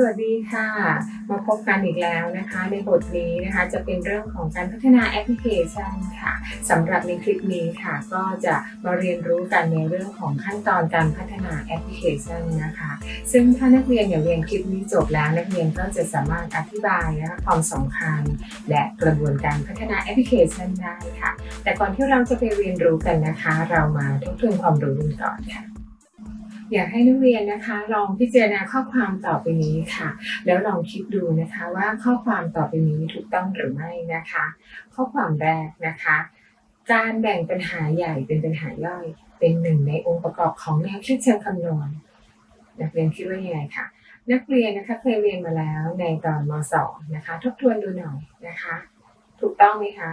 สวัสดีค่ะ มาพบกันอีกแล้วนะคะ ในบทนี้นะคะจะเป็นเรื่องของการพัฒนาแอปพลิเคชันค่ะสำหรับในคลิปนี้ค่ะ ก็จะมาเรียนรู้กันในเรื่องของขั้นตอนการพัฒนาแอปพลิเคชันนะคะ ซึ่งถ้านักเรียนอย่างเรียนคลิปนี้จบแล้วนักเรียนก็จะสามารถอธิบายนะคะความสำคัญ และกระบวนการพัฒนาแอปพลิเคชันได้ค่ะ แต่ก่อนที่เราจะไปเรียนรู้กันนะคะ เรามาทบทวนความรู้กันก่อนค่ะ อยากให้นักเรียนนะคะ ลองพิจารณาข้อความต่อไปนี้ค่ะ แล้วลองคิดดูนะคะว่าข้อความต่อไปนี้ถูกต้องหรือไม่นะคะ ข้อความแรกนะคะ การแบ่งปัญหาใหญ่เป็นปัญหาย่อย เป็นหนึ่งในองค์ประกอบของแนวคิดเชิงคำนวณนักเรียนคิดว่ายังไงคะนักเรียนนะคะเคยเรียนมาแล้วในตอนม .2 นะคะ ทบทวนดูหน่อยนะคะ ถูกต้องไหมคะ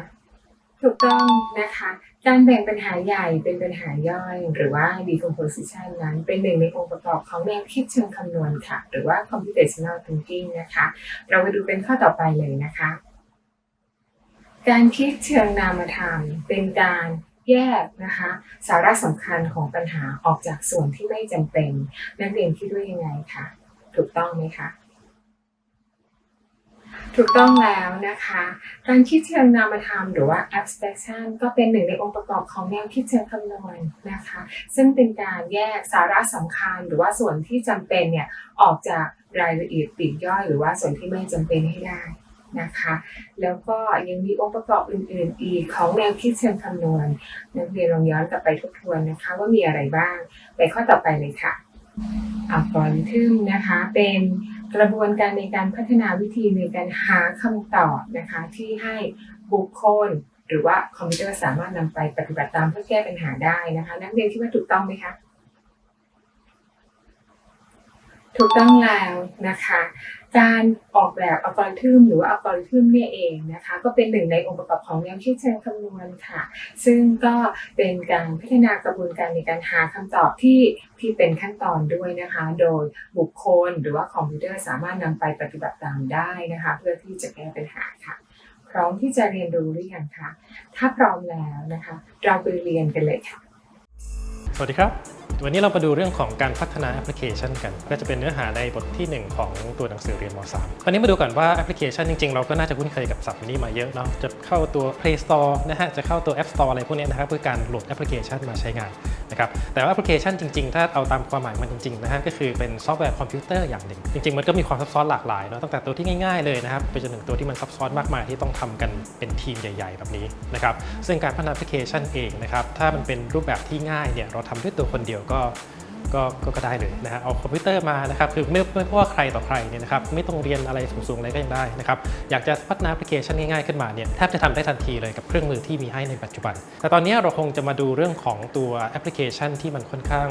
ถูกต้องนะคะ การแบ่งปัญหาใหญ่เป็นปัญหาย่อย หรือว่า decomposition นั้นเป็นหนึ่งในองค์ประกอบของแนวคิดเชิงคำนวณค่ะ หรือว่า computational thinking นะคะ เราไปดูเป็นข้อต่อไปเลยนะคะ การคิดเชิงนามธรรม เป็นการแยกนะคะสาระสำคัญของปัญหาออกจากส่วนที่ไม่จำเป็น นักเรียนคิดว่ายังไงคะถูกต้องไหมคะ ถูกต้องแล้วนะคะการคิดเชิงนามธรรมหรือว่า abstraction ก็เป็นหนึ่งในองค์ประกอบของแนวคิดเชิงคำนวณนะคะ ซึ่งเป็นการแยกสาระสำคัญหรือว่าส่วนที่จำเป็นเนี่ยออกจากรายละเอียดปลีกย่อย หรือว่าส่วนที่ไม่จำเป็นให้ได้นะคะ แล้วก็ยังมีองค์ประกอบอื่นๆ อีกของแนวคิดเชิงคำนวณนักเรียนลองย้อนกลับไปทบทวนนะคะ ว่ามีอะไรบ้าง ไปข้อต่อไปเลยค่ะ อัลกอริทึมนะคะ เป็นกระบวนการในการพัฒนาวิธีในการหาคำตอบนะคะ ที่ให้บุคคลหรือว่าคอมพิวเตอร์สามารถนำไปปฏิบัติตามเพื่อแก้ปัญหาได้นะคะ นักเรียนคิดว่าถูกต้องไหมคะถูกต้องแล้วนะคะ การออกแบบอัลกอริทึมหรือว่าอัลกอริทึมเนี่ยเองนะคะ ก็เป็นหนึ่งในองค์ประกอบของแนวคิดเชิงคำนวณค่ะ ซึ่งก็เป็นการพัฒนากระบวนการในการหาคำตอบที่ที่เป็นขั้นตอนด้วยนะคะ โดยบุคคลหรือว่าคอมพิวเตอร์สามารถนำไปปฏิบัติตามได้นะคะ เพื่อที่จะแก้ปัญหาค่ะพร้อมที่จะเรียนรู้หรือยังคะถ้าพร้อมแล้วนะคะ เราไปเรียนกันเลยค่ะ สวัสดีครับ วันนี้เรามาดูเรื่องของการพัฒนาแอปพลิเคชันกัน ก็จะเป็นเนื้อหาในบทที่ 1 ของตัวหนังสือเรียนม .3 วันนี้มาดูก่อนว่าแอปพลิเคชันจริง ๆ เราก็น่าจะคุ้นเคยกับศัพท์นี้มาเยอะเนาะจะเข้าตัว Play Store นะฮะจะเข้าตัว App Store อะไรพวกนี้นะครับเพื่อการโหลดแอปพลิเคชันมาใช้งานนะครับแต่ว่าแอปพลิเคชันจริง ๆ ถ้าเอาตามความหมายมันจริงๆนะฮะก็คือเป็นซอฟต์แวร์คอมพิวเตอร์อย่างหนึ่ง จริง ๆ มันก็มีความซับซ้อนหลากหลายเนาะตั้งแต่ตัวที่ง่ายๆเลยนะครับไปจนถึงตัวที่มันซับซ้อนมากมายที่ต้องทำกันเป็นทีมใหญ่ ๆ แบบนี้นะครับซึ่งการพัฒนาแอปพลิเคชันเองนะครับถ้ามันเป็นรูปแบบที่ง่ายเนี่ยเราทำด้วยตัวคนเดียวก็ก็ก็ก็ได้เลยนะฮะเอาคอมพิวเตอร์มานะครับคือไม่ไม่ว่าใครต่อใครเนี่ยนะครับไม่ต้องเรียนอะไรสูงๆอะไรก็ยังได้นะครับอยากจะพัฒนาแอปพลิเคชันง่ายๆขึ้นมาเนี่ยแทบจะทำได้ทันทีเลยกับเครื่องมือที่มีให้ในปัจจุบัน แต่ตอนนี้เราคงจะมาดูเรื่องของตัวแอปพลิเคชันที่มันค่อนข้าง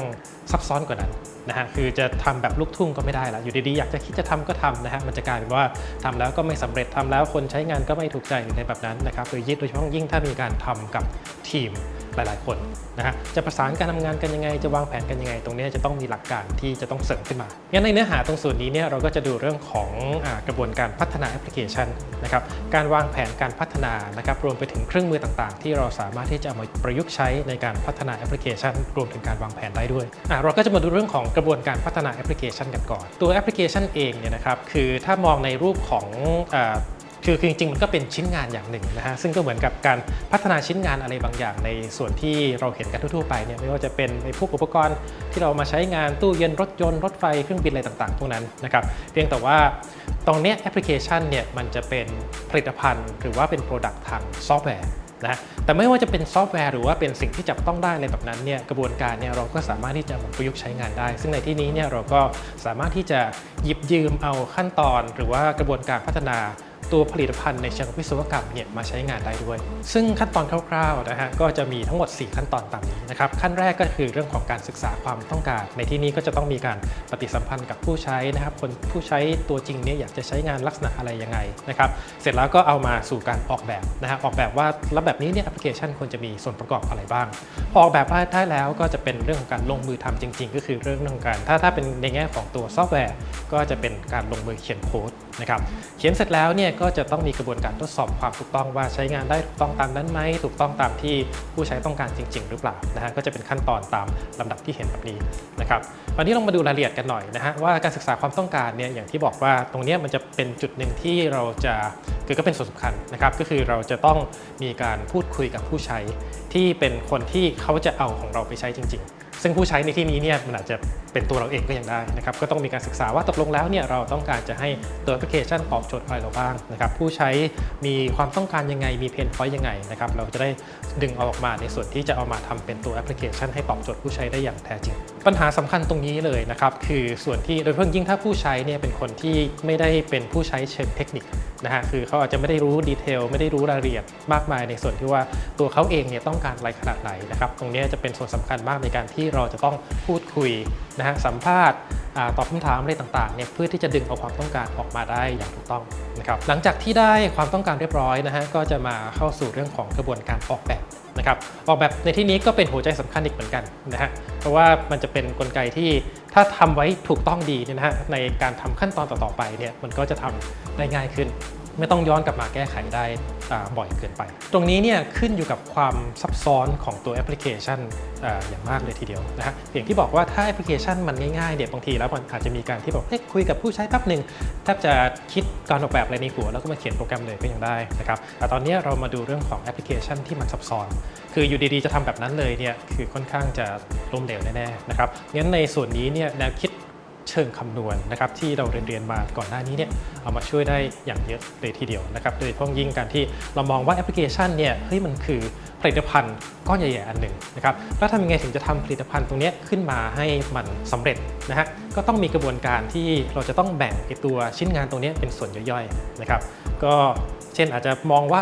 ซับซ้อนกว่านั้นนะฮะคือจะทำแบบลูกทุ่งก็ไม่ได้ละอยู่ดีๆอยากจะคิดจะทำก็ทำนะฮะมันจะกลายเป็นว่าทำแล้วก็ไม่สำเร็จทำแล้วคนใช้งานก็ไม่ถูกใจในแบบนั้นนะครับโดยยิ่งโดยเฉพาะยิ่งถ้ามีการทำกับทีม หลาย ๆ คนนะฮะจะประสานการทำงานกันยังไง จะวางแผนกันยังไง ตรงนี้จะต้องมีหลักการที่จะต้องเสริมขึ้นมางั้นในเนื้อหาตรงส่วนนี้เนี่ยเราก็จะดูเรื่องของอกระบวนการพัฒนาแอปพลิเคชันนะครับการวางแผนการพัฒนานะครับรวมไปถึงเครื่องมือต่าง ๆ ที่เราสามารถที่จะเอามาประยุกต์ใช้ในการพัฒนาแอปพลิเคชัน รวมถึงการวางแผนได้ด้วยอะเราก็จะมาดูเรื่องของกระบวนการพัฒนาแอปพลิเคชันกันก่อน ตัวแอปพลิเคชันเองเนี่ยนะครับคือถ้ามองในรูปของ คือคือจริงๆ มันก็เป็นชิ้นงานอย่างหนึ่งนะฮะซึ่งก็เหมือนกับการพัฒนาชิ้นงานอะไรบางอย่างในส่วนที่เราเห็นกันทั่วๆไปเนี่ยไม่ว่าจะเป็นในพวกอุปกรณ์ที่เรามาใช้งานตู้เย็นรถยนต์รถไฟเครื่องบินอะไรต่างๆพวกนั้นนะครับเพียงแต่ว่าตรงเนี้ยแอปพลิเคชันเนี่ยมันจะเป็นผลิตภัณฑ์ หรือว่าเป็น Product ทางซอฟต์แวร์นะฮะแต่ไม่ว่าจะเป็นซอฟต์แวร์หรือว่าเป็นสิ่งที่จับต้องได้อะไรแบบนั้นเนี่ยกระบวนการเนี่ยเราก็สามารถที่จะมาประยุกต์ใช้งานได้ ซึ่งในที่นี้เนี่ยเราก็สามารถที่จะหยิบยืมเอาขั้นตอน หรือว่ากระบวนการพัฒนา ตัวผลิตภัณฑ์ในเชิงวิศวกรรมเนี่ยมาใช้งานได้ด้วย ซึ่งขั้นตอนคร่าวๆนะฮะก็จะมีทั้งหมด 4 ขั้นตอนตามนี้นะครับขั้นแรกก็คือเรื่องของการศึกษาความต้องการ ในที่นี้ก็จะต้องมีการปฏิสัมพันธ์กับผู้ใช้นะครับคนผู้ใช้ตัวจริงเนี่ยอยากจะใช้งานลักษณะอะไรยังไงนะครับเสร็จแล้วก็เอามาสู่การออกแบบนะฮะออกแบบว่าแล้วแบบนี้เนี่ยแอปพลิเคชันควรจะมีส่วนประกอบอะไรบ้าง พอออกแบบได้แล้วก็จะเป็นเรื่องของการลงมือทำจริง ๆ ก็คือเรื่องของการถ้าถ้าเป็นในแง่ของตัวซอฟต์แวร์ ก็จะเป็นการลงมือเขียนโค้ด นะครับเขียนเสร็จแล้วเนี่ยก็จะต้องมีกระบวนการทดสอบความถูกต้องว่าใช้งานได้ถูกต้องตามนั้นไหมถูกต้องตามที่ผู้ใช้ต้องการจริง ๆ หรือเปล่านะฮะก็จะเป็นขั้นตอนตามลำดับที่เห็นแบบนี้นะครับวันนี้ลองมาดูรายละเอียดกันหน่อยนะฮะว่าการศึกษาความต้องการเนี่ยอย่างที่บอกว่าตรงนี้มันจะเป็นจุดหนึ่งที่เราจะคือก็เป็นส่วนสำคัญนะครับก็คือเราจะต้องมีการพูดคุยกับผู้ใช้ที่เป็นคนที่เขาจะเอาของเราไปใช้จริง ๆ ซึ่งผู้ใช้ในที่นี้เนี่ยมันอาจจะ เป็นตัวเราเองก็ยังได้นะครับก็ต้องมีการศึกษาว่าตกลงแล้วเนี่ยเราต้องการจะให้ตัวแอปพลิเคชันตอบโจทย์อะไรเราบ้างนะครับผู้ใช้มีความต้องการยังไงมีเพนพอยต์ยังไงนะครับเราจะได้ดึงเอาออกมาในส่วนที่จะเอามาทำเป็นตัวแอปพลิเคชันให้ตอบโจทย์ผู้ใช้ได้อย่างแท้จริง ปัญหาสำคัญตรงนี้เลยนะครับคือส่วนที่โดยเฉพาะยิ่งถ้าผู้ใช้เนี่ยเป็นคนที่ไม่ได้เป็นผู้ใช้เชิงเทคนิคนะฮะคือเขาอาจจะไม่ได้รู้ดีเทลไม่ได้รู้รายละเอียดมากมายในส่วนที่ว่าตัวเขาเองเนี่ยต้องการอะไรขนาดไหนนะครับตรงนี้จะเป็นส่วนสำคัญมากในการที่เราจะต้องพูดคุย นะฮะสัมภาษณ์ตอบคำถามอะไรต่างๆเนี่ยเพื่อที่จะดึงเอาความต้องการออกมาได้อย่างถูกต้องนะครับหลังจากที่ได้ความต้องการเรียบร้อยนะฮะก็จะมาเข้าสู่เรื่องของกระบวนการออกแบบนะครับออกแบบในที่นี้ก็เป็นหัวใจสำคัญอีกเหมือนกันนะฮะเพราะว่ามันจะเป็นกลไกที่ถ้าทำไว้ถูกต้องดีเนี่ยนะฮะในการทำขั้นตอนต่อๆไปเนี่ยมันก็จะทำได้ง่ายขึ้น ไม่ต้องย้อนกลับมาแก้ไขได้บ่อยเกินไป ตรงนี้เนี่ยขึ้นอยู่กับความซับซ้อนของตัวแอปพลิเคชันออย่างมากเลยทีเดียวนะฮะอย่างที่บอกว่าถ้าแอปพลิเคชันมันง่ายๆเนี่ยวบางทีแล้วมันอาจจะมีการที่บอกเฮ้ยคุยกับผู้ใช้แป๊บหนึ่งแทบจะคิดการออกแบบอะไรในหัวแล้วก็มาเขียนโปรแกรมเลยก็ยังได้นะครับแต่ตอนนี้เรามาดูเรื่องของแอปพลิเคชันที่มันซับซ้อน คืออยู่ดีๆจะทำแบบนั้นเลยเนี่ยคือค่อนข้างจะล้มเหลวแน่ๆนะครับงั้นในส่วนนี้เนี่ยแนวคิด ชิงคำนวณนะครับที่เราเรียนเรียนมาก่อนหน้านี้เนี่ยเอามาช่วยได้อย่างเยอะเลยทีเดียวนะครับโดยเฉพาะยิ่งการที่เรามองว่าแอปพลิเคชันเนี่ยเฮ้ยมันคือผลิตภัณฑ์ก้อนใหญ่ๆอันหนึ่งนะครับแล้วทำยังไงถึงจะทำผลิตภัณฑ์ตรงนี้ขึ้นมาให้มันสำเร็จนะฮะก็ต้องมีกระบวนการที่เราจะต้องแบ่งไอตัวชิ้นงานตรงนี้เป็นส่วนย่อยๆนะครับก็ เช่นอาจจะมองว่า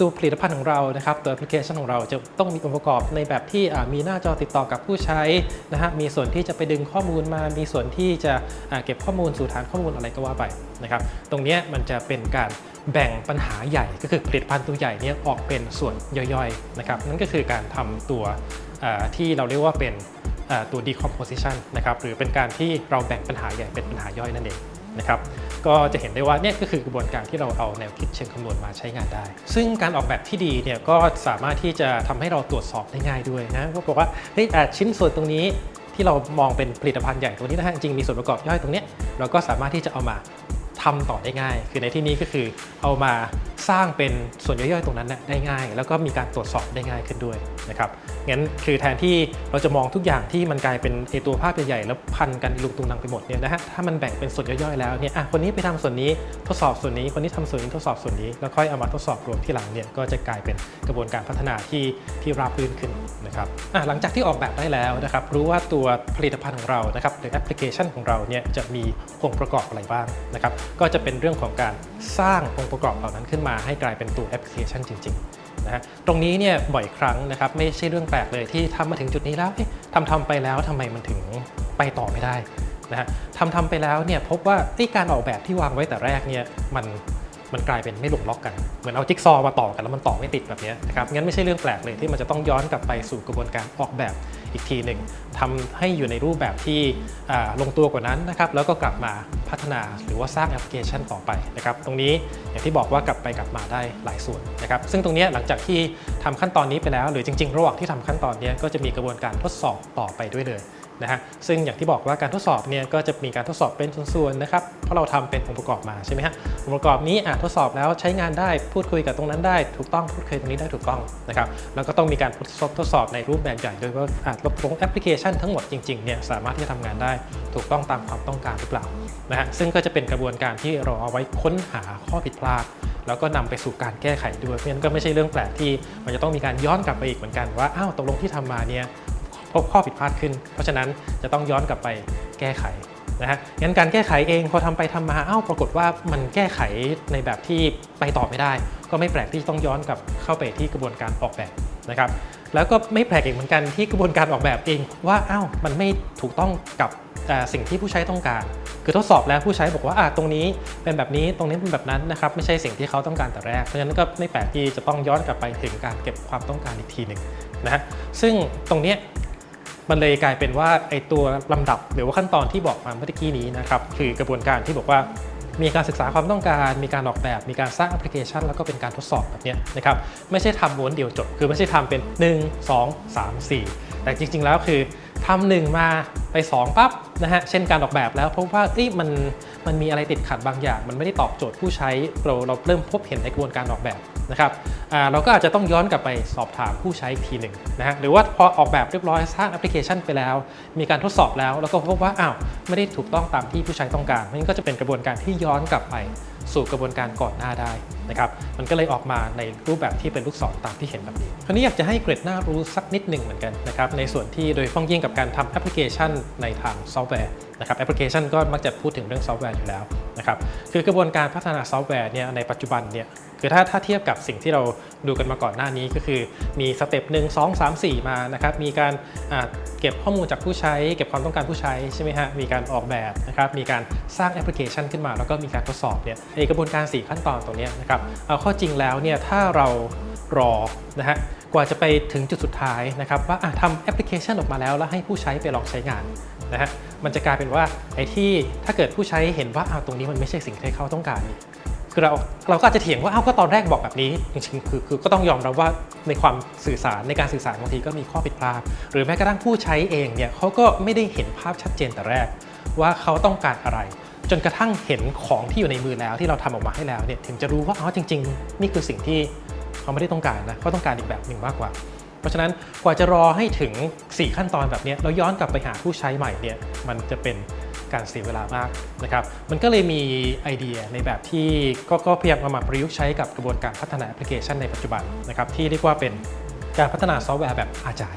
ตัวผลิตภัณฑ์ของเรานะครับตัวแอปพลิเคชันของเราจะต้องมีองค์ประกอบในแบบที่มีหน้าจอติดต่อกับผู้ใช้นะฮะมีส่วนที่จะไปดึงข้อมูลมา มีส่วนที่จะเก็บข้อมูลสู่ฐานข้อมูลอะไรก็ว่าไปนะครับตรงนี้มันจะเป็นการแบ่งปัญหาใหญ่ก็คือผลิตภัณฑ์ตัวใหญ่นี่ยออกเป็นส่วนย่อยๆนะครับนั่นก็คือการทำตัวที่เราเรียกว่าเป็นตัว decomposition นะครับหรือเป็นการที่เราแบ่งปัญหาใหญ่เป็นปัญหาย่อยนั่นเอง นะครับก็จะเห็นได้ว่าเนี่ยก็คือกระบวนการที่เราเอาแนวคิดเชิงคำนวณมาใช้งานได้ ซึ่งการออกแบบที่ดีเนี่ยก็สามารถที่จะทำให้เราตรวจสอบได้ง่ายด้วยนะก็บอกว่าเฮ้ยอ่ชิ้นส่วนตรงนี้ที่เรามองเป็นผลิตภัณฑ์ใหญ่ตรงนี้นะฮะจริงมีส่วนประกอบย่อยตรงเนี้ยเราก็สามารถที่จะเอามาทำต่อได้ง่าย คือในที่นี้ก็คือเอามาสร้างเป็นส่วนย่อยๆตรงนั้นนะได้ง่าย แล้วก็มีการตรวจสอบได้ง่ายขึ้นด้วยนะครับงั้นคือแทนที่เราจะมองทุกอย่างที่มันกลายเป็นไอตัวภาพใหญ่ๆแล้วพันกันลุงตุงนังไปหมดเนี่ยนะฮะถ้ามันแบ่งเป็นส่วนย่อยๆแล้วเนี่ยอะคนนี้ไปทำส่วนนี้ทดสอบส่วนนี้คนนี้ทำส่วนนี้ทดสอบส่วนนี้แล้วค่อยเอามาทดสอบรวมที่หลังเนี่ยก็จะกลายเป็นกระบวนการพัฒนาที่ที่ราบรื่นขึ้นนะครับอะหลังจากที่ออกแบบได้แล้วนะครับรู้ว่าตัวผลิตภัณฑ์ของเรานะครับหรือแอปพลิเคชันของเราเนี่ยจะมีองค์ประกอบอะไรบ้างนะครับก็จะเป็นเรื่องของการสร้างองค์ประกอบเหล่านั้นขึ้นมาให้กลายเป็นตัวแอปพลิเคชันจริงๆนะฮะตรงนี้เนี่ยบ่อยครั้งนะครับไม่ใช่เรื่องแปลกเลยที่ทำมาถึงจุดนี้แล้วทำทำไปแล้วทำไมมันถึงไปต่อไม่ได้นะฮะทำทำไปแล้วเนี่ยพบว่าเอ้ยการออกแบบที่วางไว้แต่แรกเนี่ยมัน มันกลายเป็นไม่หลงล็อกกัน เหมือนเอาจิ๊กซอว์มาต่อกันแล้วมันต่อไม่ติดแบบนี้นะครับงั้นไม่ใช่เรื่องแปลกเลยที่มันจะต้องย้อนกลับไปสู่กระบวนการออกแบบอีกทีหนึ่งทำให้อยู่ในรูปแบบที่ลงตัวกว่านั้นนะครับแล้วก็กลับมาพัฒนาหรือว่าสร้างแอปพลิเคชันต่อไปนะครับตรงนี้อย่างที่บอกว่ากลับไปกลับมาได้หลายส่วนนะครับซึ่งตรงนี้หลังจากที่ทำขั้นตอนนี้ไปแล้ว หรือจริง ๆ ระหว่างที่ทำขั้นตอนนี้ก็จะมีกระบวนการทดสอบต่อไปด้วยเลย นะฮะซึ่งอย่างที่บอกว่าการทดสอบเนี่ยก็จะมีการทดสอบเป็นส่วนๆนะครับเพราะเราทำเป็นองค์ประกอบมาใช่ไหมฮะองค์ประกอบนี้อะทดสอบแล้วใช้งานได้พูดคุยกับตรงนั้นได้ถูกต้องพูดคุยตรงนี้ได้ถูกต้องนะครับแล้วก็ต้องมีการทดสอบทดสอบในรูปแบบใหญ่โดยว่าอะตรงแอปพลิเคชันทั้งหมดจริงๆเนี่ยสามารถที่จะทำงานได้ถูกต้องตามความต้องการหรือเปล่านะฮะซึ่งก็จะเป็นกระบวนการที่เราเอาไว้ค้นหาข้อผิดพลาดแล้วก็นำไปสู่การแก้ไขด้วยเพราะฉะนั้นก็ไม่ใช่เรื่องแปลกที่มันจะต้องมีการย้อนกลับไปอีกเหมือนกันว่าอ้าวตกลงที่ทำมาเนี่ย พบข้อผิดพลาดขึ้น เพราะฉะนั้นจะต้องย้อนกลับไปแก้ไขนะฮะงั้นการแก้ไขเองพอทำไปทำมาอ้าวปรากฏว่ามันแก้ไขในแบบที่ไปต่อไม่ได้ ก็ไม่แปลกที่ต้องย้อนกลับเข้าไปที่กระบวนการออกแบบนะครับแล้วก็ไม่แปลกอีกเหมือนกันที่กระบวนการออกแบบเองว่าอ้าวมันไม่ถูกต้องกับสิ่งที่ผู้ใช้ต้องการ คือทดสอบแล้วผู้ใช้บอกว่าอ่าตรงนี้เป็นแบบนี้ตรงนี้เป็นแบบนั้นนะครับไม่ใช่สิ่งที่เขาต้องการแต่แรก เพราะฉะนั้นก็ไม่แปลกที่จะต้องย้อนกลับไปถึงการเก็บความต้องการอีกทีหนึ่งนะฮะซึ่งตรงนี้ มันเลยกลายเป็นว่าไอตัวลำดับหรือว่าขั้นตอนที่บอกมาเมื่อกี้นี้นะครับคือกระบวนการที่บอกว่ามีการศึกษาความต้องการ มีการออกแบบ มีการสร้างแอปพลิเคชัน แล้วก็เป็นการทดสอบแบบนี้นะครับไม่ใช่ทำม้วนเดียวจบ คือไม่ใช่ทำเป็น 1 2 3 4 แต่จริง ๆ แล้วคือทำหนึ่งมาไป 2ปั๊บนะฮะเช่นการออกแบบแล้วพบว่าเอ้ยมันมันมีอะไรติดขัดบางอย่าง มันไม่ได้ตอบโจทย์ผู้ใช้เราเราเริ่มพบเห็นในกระบวนการออกแบบ นะครับเราก็อาจจะต้องย้อนกลับไปสอบถามผู้ใช้อีกทีหนึ่งนะฮะหรือว่าพอออกแบบเรียบร้อยสร้างแอปพลิเคชันไปแล้ว มีการทดสอบแล้ว แล้วก็พบว่าอ้าวไม่ได้ถูกต้องตามที่ผู้ใช้ต้องการนั่นก็จะเป็นกระบวนการที่ย้อนกลับไปสู่กระบวนการก่อนหน้าได้นะครับ มันก็เลยออกมาในรูปแบบที่เป็นลูกศรตามที่เห็นแบบนี้ คราวนี้อยากจะให้เกรดหน่ารู้สักนิดหนึ่งเหมือนกันนะครับ ในส่วนที่โดยเฉพ้องยิ่งกับการทำแอปพลิเคชันในทางซอฟต์แวร์นะครับ แอปพลิเคชันก็มักจะพูดถึงเรื่องซอฟต์แวร์อยู่แล้วนะครับ คือกระบวนการพัฒนาซอฟต์แวร์เนี่ยในปัจจุบันเนี่ย คือถ้าถ้าเทียบกับสิ่งที่เราดูกันมาก่อนหน้านี้ก็คือมีสเต็ปหนึ่งสองสามสี่มานะครับมีการเก็บข้อมูลจากผู้ใช้ เก็บความต้องการผู้ใช้ใช่ไหมฮะมีการออกแบบนะครับมีการสร้างแอปพลิเคชันขึ้นมา แล้วก็มีการทดสอบเนี่ยในกระบวนการ 4 ขั้นตอนตรงนี้นะครับเอาข้อจริงแล้วเนี่ยถ้าเรารอนะฮะกว่าจะไปถึงจุดสุดท้ายนะครับว่าทำแอปพลิเคชันออกมาแล้ว แล้วให้ผู้ใช้ไปลองใช้งานนะฮะมันจะกลายเป็นว่าไอ้ที่ถ้าเกิดผู้ใช้เห็นว่าอ้าตรงนี้มันไม่ใช่สิ่งที่เขาต้องการ คือเราเราก็อาจจะเถียงว่าอ้าวก็ตอนแรกบอกแบบนี้จริงๆคือคือก็ต้องยอมรับว่าในความสื่อสารในการสื่อสารบางทีก็มีข้อผิดพลาดหรือแม้กระทั่งผู้ใช้เองเนี่ยเขาก็ไม่ได้เห็นภาพชัดเจนแต่แรก ว่าเขาต้องการอะไร จนกระทั่งเห็นของที่อยู่ในมือแล้วที่เราทำออกมาให้แล้วเนี่ยถึงจะรู้ว่าอ๋อจริง ๆ นี่คือสิ่งที่เขาไม่ได้ต้องการนะเขาต้องการอีกแบบหนึ่งมากกว่า เพราะฉะนั้นกว่าจะรอให้ถึง 4 ขั้นตอนแบบนี้ยแล้วย้อนกลับไปหาผู้ใช้ใหม่เนี่ยมันจะเป็น การเสียเวลามากนะครับ มันก็เลยมีไอเดียในแบบที่ก็กพยายามเอามาประยุกต์ใช้กับกระบวนการพัฒนาแอปพลิเคชันในปัจจุบันนะครับที่เรียกว่าเป็นการพัฒนาซอฟต์แวร์แบบอาจาย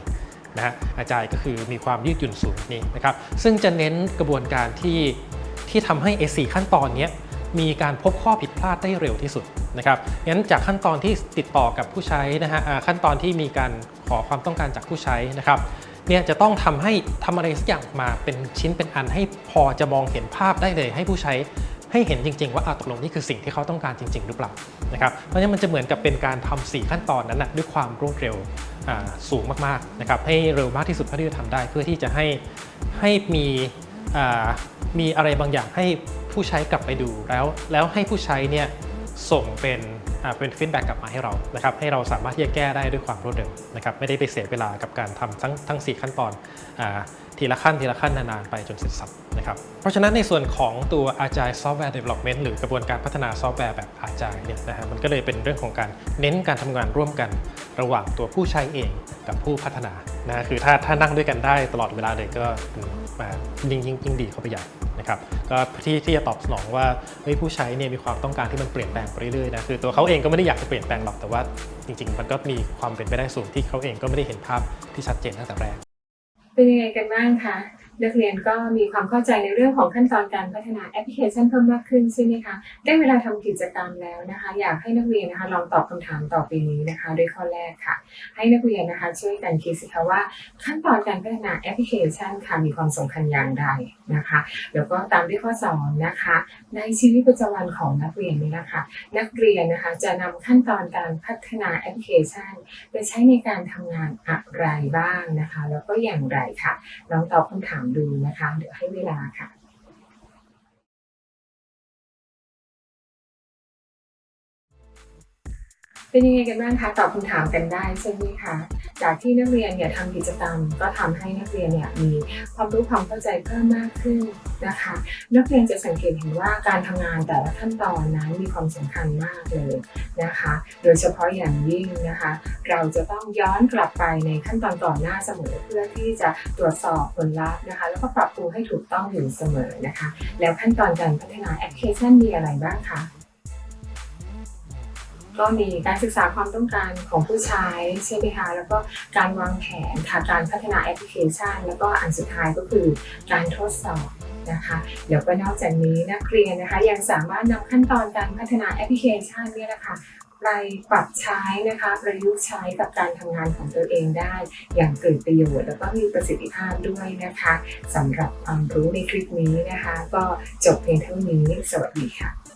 นะฮะอาจายก็คือมีความยืดหยุ่นสูงนี่นะครับ ซึ่งจะเน้นกระบวนการที่ที่ทำให้ A4 ขั้นตอนนี้มีการพบข้อผิดพลาดได้เร็วที่สุดนะครับงั้นจากขั้นตอนที่ติดต่อกับผู้ใช้นะฮะขั้นตอนที่มีการขอความต้องการจากผู้ใช้นะครับ เนี่ยจะต้องทำให้ทำอะไรสักอย่างมาเป็นชิ้นเป็นอันให้พอจะมองเห็นภาพได้เลย ให้ผู้ใช้ให้เห็นจริง ๆ ว่าอาตกลงนี่คือสิ่งที่เขาต้องการจริง ๆ หรือเปล่านะครับเพราะฉะนั้นมันจะเหมือนกับเป็นการทำสี่ขั้นตอนนั้นนะด้วยความรวดเร็วสูงมากๆนะครับให้เร็วมากที่สุดเท่าที่จะทำได้ เพื่อที่จะให้ให้มีมีอะไรบางอย่างให้ผู้ใช้กลับไปดูแล้วแล้วให้ผู้ใช้เนี่ยส่งเป็นเป็นฟีดแบ็กกลับมาให้เรานะครับให้เราสามารถที่จะแก้ได้ด้วยความรวดเร็วนะครับไม่ได้ไปเสียเวลากับการทำทั้งทั้ง 4 ขั้นตอนอาทีละขั้นทีละขั้นนานๆไปจนเสร็จสับนะครับเพราะฉะนั้นในส่วนของตัว Agile Software Development หรือกระบวนการพัฒนาซอฟต์แวร์แบบ Agile เนี่ยนะฮะมันก็เลยเป็นเรื่องของการเน้นการทำงานร่วมกันระหว่างตัวผู้ใช้เองกับผู้พัฒนานะคือถ้าถ้านั่งด้วยกันได้ตลอดเวลาเลยก็ยิ่งยิ่งยิ่งดีเข้าไปใหญ่ นะครับก็ที่ที่จะตอบสนองว่าเฮ้ยผู้ใช้เนี่ยมีความต้องการที่มันเปลี่ยนแปลงไปเรื่อยๆนะคือตัวเขาเองก็ไม่ได้อยากจะเปลี่ยนแปลงหรอกแต่ว่าจริง ๆ มันก็มีความเป็นไปได้สูงที่เขาเองก็ไม่ได้เห็นภาพที่ชัดเจนตั้งแต่แรกเป็นยังไงกันบ้างคะ นักเรียนก็มีความเข้าใจในเรื่องของขั้นตอนการพัฒนาแอปพลิเคชันเพิ่มมากขึ้นใช่ไหมคะ ได้เวลาทำกิจกรรมแล้วนะคะ อยากให้นักเรียนนะคะลองตอบคำถามต่อไปนี้นะคะด้วยข้อแรกค่ะ ให้นักเรียนนะคะช่วยกันคิดสิคะว่าขั้นตอนการพัฒนาแอปพลิเคชันค่ะมีความสำคัญอย่างไรนะคะ แล้วก็ตามด้วยข้อสองนะคะ ในชีวิตประจำวันของนักเรียนนี่นะคะนักเรียนนะคะจะนำขั้นตอนการพัฒนาแอปพลิเคชันไปใช้ในการทำงานอะไรบ้างนะคะ แล้วก็อย่างไรค่ะลองตอบคำถามดูนะคะ เดี๋ยวให้เวลาค่ะ เป็นยังไงกันบ้างคะตอบคำถามกันได้ใช่ไหมคะจากที่นักเรียนเนี่ยทำกิจกรรม ก็ทำให้นักเรียนเนี่ยมีความรู้ความเข้าใจเพิ่มมากขึ้นนะคะ นักเรียนจะสังเกตเห็นว่าการทำงานแต่ละขั้นตอนนั้นมีความสำคัญมากเลยนะคะ โดยเฉพาะอย่างยิ่งนะคะ เราจะต้องย้อนกลับไปในขั้นตอนก่อนหน้าเสมอเพื่อที่จะตรวจสอบผลลัพธ์นะคะ แล้วก็ปรับปรุงให้ถูกต้องอยู่เสมอนะคะ แล้วขั้นตอนการพัฒนาแอปพลิเคชันมีอะไรบ้างคะ ก็มีการศึกษาความต้องการของผู้ใช้ใช่ไหมคะแล้วก็การวางแผนค่ะการพัฒนาแอปพลิเคชัน แล้วก็อันสุดท้ายก็คือการทดสอบนะคะเดี๋ยวก็นอกจากนี้นักเรียนนะคะยังสามารถนำขั้นตอนการพัฒนาแอปพลิเคชันเนี่ยนะคะไปปรับใช้นะคะประยุกต์ใช้กับการทำงานของตัวเองได้ อย่างเกิดประโยชน์ แล้วก็มีประสิทธิภาพด้วยนะคะสำหรับความรู้ในคลิปนี้นะคะ ก็จบเพียงเท่านี้ สวัสดีค่ะ